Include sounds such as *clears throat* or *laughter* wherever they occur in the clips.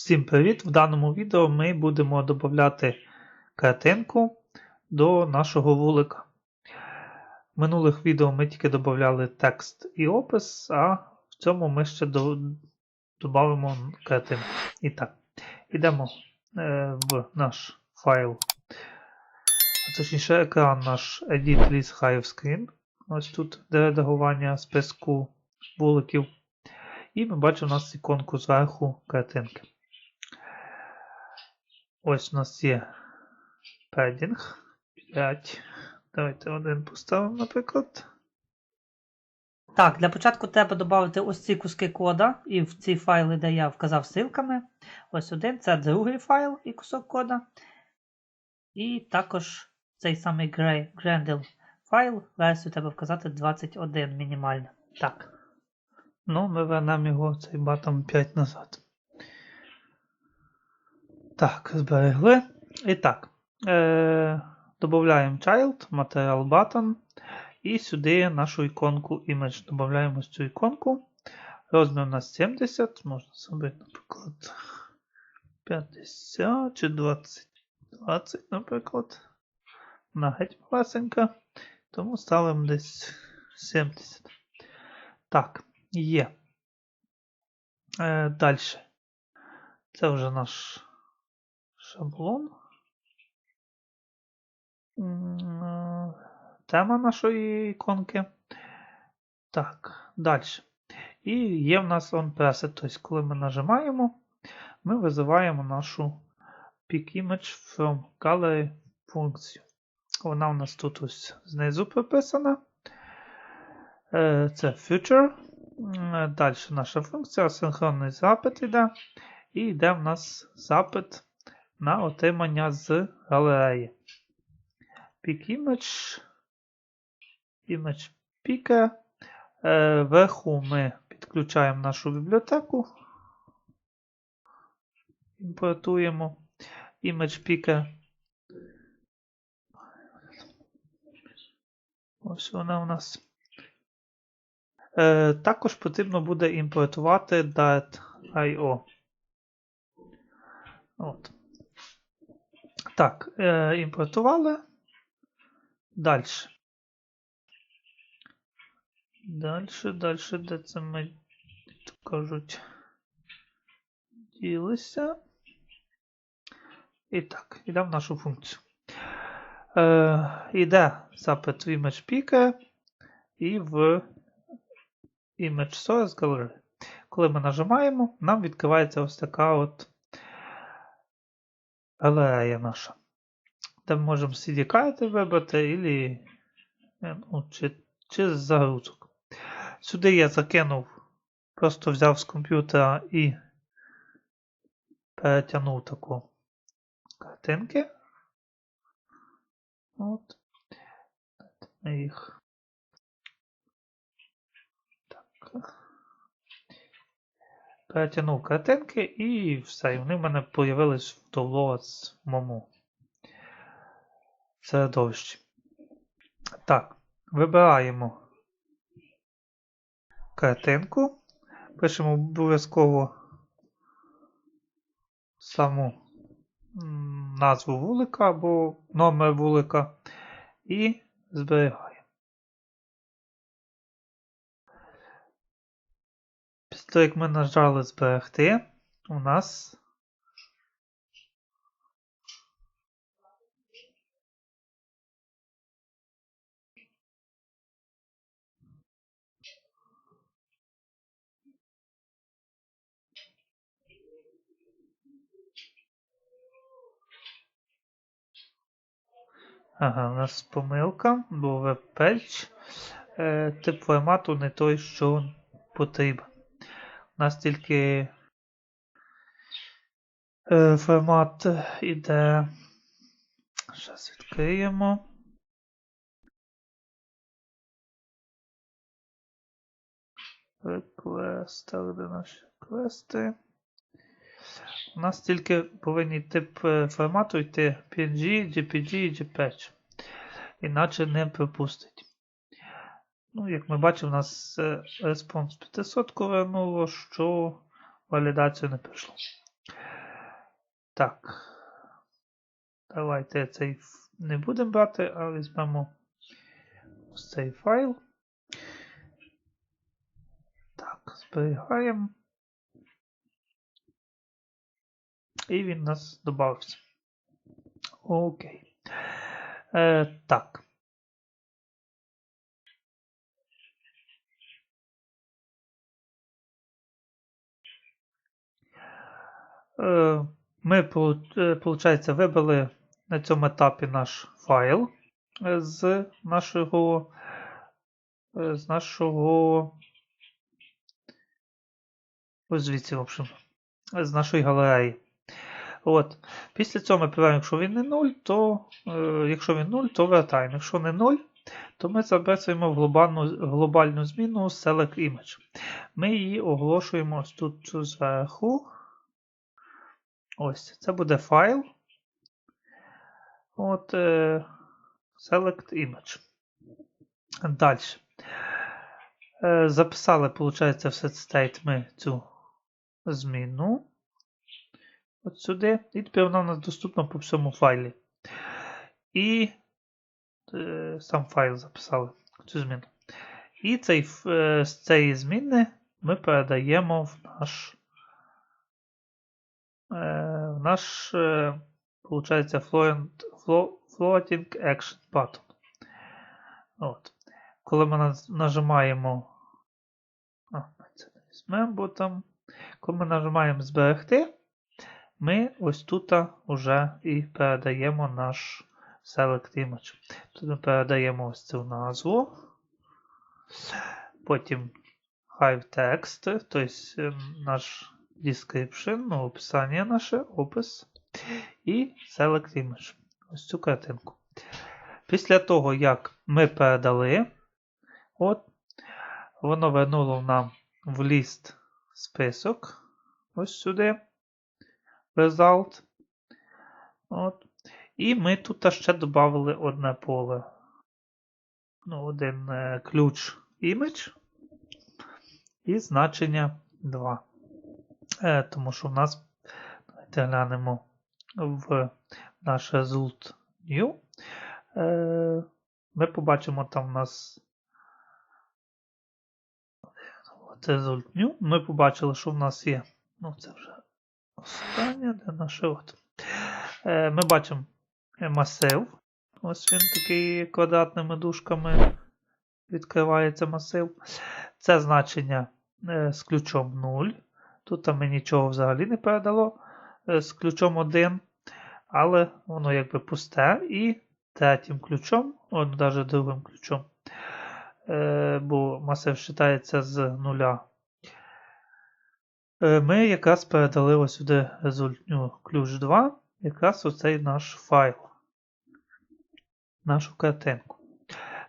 Всім привіт! В даному відео ми будемо додати картинку до нашого вулика. В минулих відео ми тільки додавали текст і опис, а в цьому ми ще додамо картинку. І так, йдемо е, в наш файл, точніше екран наш Edit List Hive Screen. Ось тут де редагування списку вуликів. І ми бачимо у нас іконку зверху картинки. Ось у нас є padding 5. Давайте один поставимо, наприклад. Так, для початку треба додати ось ці куски кода, і в ці файли, де я вказав ссылками. Ось один, це другий файл і кусок кода. І також цей самий Grendel файл, версію треба вказати 21 мінімально. Так. Ну, ми вернемо його цей батом 5 назад. Так, зберегли. І так. Е- Додаємо child, material button. І сюди нашу іконку image. Додаємо цю іконку. Розмір у нас 70. Можна зробити, наприклад, 50 чи 20. 20, наприклад. Вона геть малесенька. Тому ставимо десь 70. Так, є. Е, Далі. Це вже наш шаблон. Е, Тема нашої іконки. Так, далі. І є в нас on preset. Тобто, коли ми нажимаємо, ми визиваємо нашу pick image from gallery функцію. Вона у нас тут ось знизу прописана. Е, Це future. Далі наша функція синхронний запит йде. І йде в нас запит на отримання з галереї. Pick image. Image picker. Вверху ми підключаємо нашу бібліотеку. Імпортуємо image picker. Ось вона у нас. Е, також потрібно буде імпортувати Dart.io. От. Так, е, імпортували. Далі. Далі, далі, де це ми, кажуть, ділися. І так, йдемо в нашу функцію. Е, Іде запит в image picker і в image source gallery. Коли ми нажимаємо, нам відкривається ось така от наша. Де ми можемо CD карти вибрати ілі, е, ну, чи, чи з загрузок. Сюди я закинув, просто взяв з комп'ютера і перетягнув таку картинки. От. Ми їх. Перетягнув картинки і все. І вони в мене появились в в моєму середовищі. Так, вибираємо картинку. Пишемо обов'язково саму назву вулика або номер вулика і зберігаємо. Після як ми нажали зберегти, у нас Ага, у нас помилка, бо веб-печ. Е, тип формату не той, що потрібен. У нас тільки е, формат іде. Зараз відкриємо. Request, так, де наші квести. У нас тільки повинні тип е, формату йти PNG, JPG і JPEG. Іначе не пропустить. Ну, як ми бачимо, у нас респонс 500 повернуло, що валідацію не пройшло. Так. Давайте цей не будемо брати, а візьмемо ось цей файл. Так, зберігаємо. І він у нас додався. Окей. Е, так. Ми, виходить, вибили на цьому етапі наш файл е, з нашого, е, з нашого, ось звідси, в общем, з нашої галереї. От. Після цього ми перевіряємо, якщо він не 0, то е, якщо він 0, то вертаємо. Якщо не 0, то ми записуємо в глобальну, глобальну зміну select image. Ми її оголошуємо ось тут зверху. Ось, це буде файл. От, е, Select Image. Далі. Е, записали, виходить, в SetState ми цю зміну. От сюди. І тепер вона у нас доступна по всьому файлі. І е, сам файл записали цю зміну. І цей, е, з цієї зміни ми передаємо в наш наш, е, получається, floating, action button. От. Коли ми нажимаємо. А. Коли ми нажимаємо зберегти, ми ось тут вже і передаємо наш select image. Тут ми передаємо ось цю назву. Потім hive text, тобто е, наш description, ну, описання наше, опис. І select image. Ось цю картинку. Після того, як ми передали, от, воно вернуло нам в ліст список. Ось сюди. Result. От. І ми тут ще додали одне поле. Ну, один е, ключ image і значення 2. Е, тому що в нас, давайте глянемо в наш result new. Е, ми побачимо там у нас result new. Ми побачили, що в нас є. Ну, це вже останнє, де наше от. Ми бачимо масив. Ось він такий квадратними дужками відкривається масив. Це значення е, з ключом 0. Тут там ми нічого взагалі не передало е, з ключом 1, але воно якби пусте. І третім ключом, о, навіть другим ключом, е, бо масив вважається з нуля. Е, Ми якраз передали ось сюди результню ключ 2, якраз оцей наш файл, нашу картинку.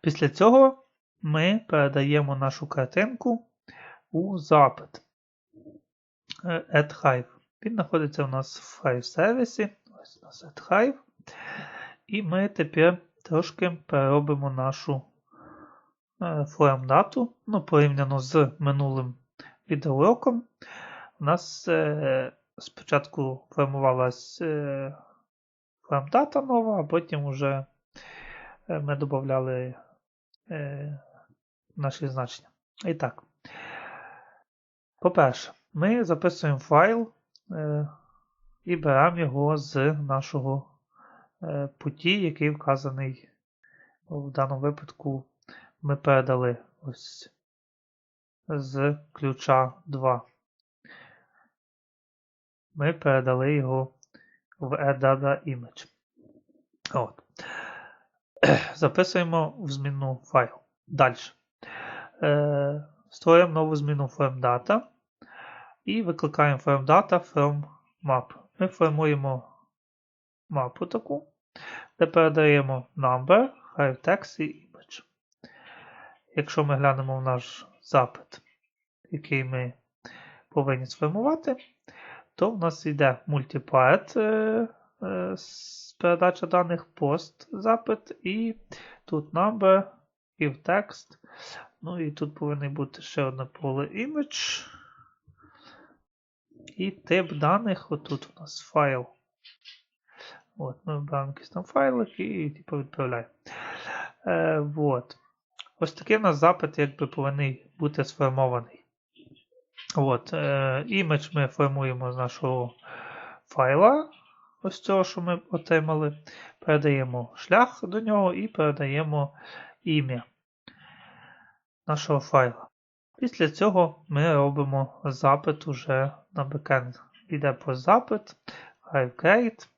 Після цього ми передаємо нашу картинку у запит е, Hive. Він знаходиться у нас в Hive сервісі. Ось у нас Hive. І ми тепер трошки переробимо нашу form дату. Ну, порівняно з минулим відеоуроком. У нас е, спочатку формувалась е, form дата нова, а потім вже е, ми додавали е, наші значення. І так. По-перше, ми записуємо файл е, і беремо його з нашого е, путі, який вказаний в даному випадку. Ми передали ось з ключа 2. Ми передали його в add image. От. *clears throat* Записуємо в змінну файл. Далі. Е, створюємо нову зміну FromData і викликаємо FromData from map. Ми формуємо мапу таку, де передаємо number, text і image. Якщо ми глянемо в наш запит, який ми повинні сформувати, то в нас йде multiplet е, е, передача даних пост запит, і тут number, і в текст. Ну і тут повинен бути ще одне поле image. І тип даних, отут у нас файл От, ми вибираємо якийсь там файлик і типу, відправляємо. Е, от. Ось такий у нас запит якби повинен бути сформований. От, е, імідж ми формуємо з нашого файла. Ось цього, що ми отримали. Передаємо шлях до нього і передаємо ім'я нашого файла. Після цього ми робимо запит уже на бекенд. Йде по запит, create,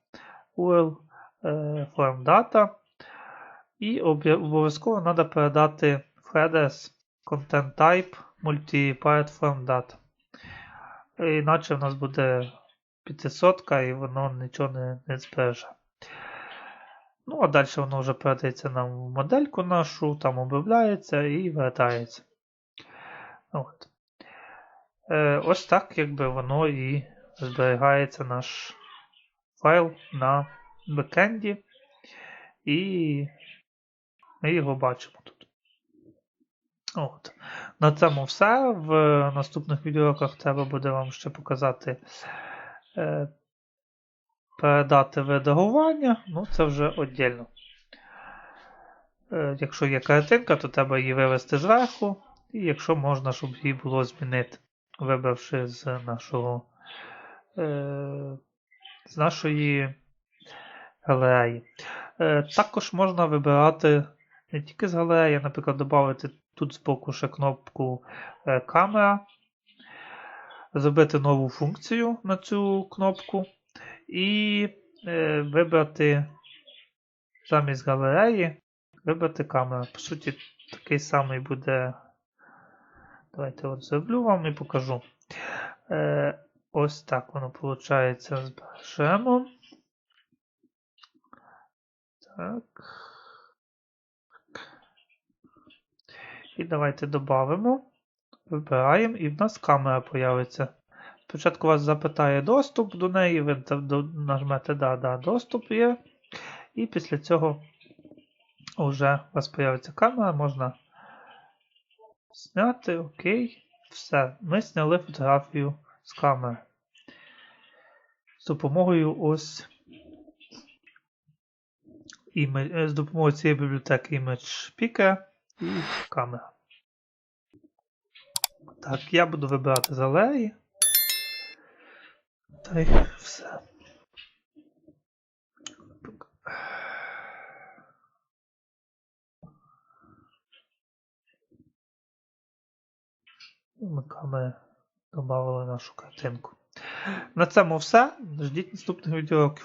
URL, е, form data. І обов'язково треба передати Threads content type multi-platform data. Іначе в нас буде 500 і воно нічого не, не збереже. Ну, а далі воно вже передається нам в модельку нашу, там обробляється і вертається. От. Е, ось так, якби воно і зберігається наш файл на бекенді. І ми його бачимо тут. От. На цьому все. В наступних відеоуроках треба буде вам ще показати. Е, передати редагування, ну це вже віддільно. Е, якщо є картинка, то треба її вивести зверху, і якщо можна, щоб її було змінити, вибравши з нашого е, з нашої галереї. Е, також можна вибирати не тільки з галереї, наприклад, додати тут збоку ще кнопку е, камера, зробити нову функцію на цю кнопку і е, вибрати замість галереї, вибрати камеру. По суті, такий самий буде. Давайте от зроблю вам і покажу. Е, ось так воно виходить. Збережемо. Так. І давайте додамо. Вибираємо, і в нас камера появиться. Спочатку вас запитає доступ до неї, ви нажмете да, да, доступ є. І після цього вже у вас появиться камера, можна зняти, окей. Все. Ми зняли фотографію з камери. З допомогою ось іме- е, з допомогою цієї бібліотеки Image Picker і камера. Так, я буду вибирати з алеї. Та й все. Ми додали нашу картинку. На цьому все. Ждіть наступних відео.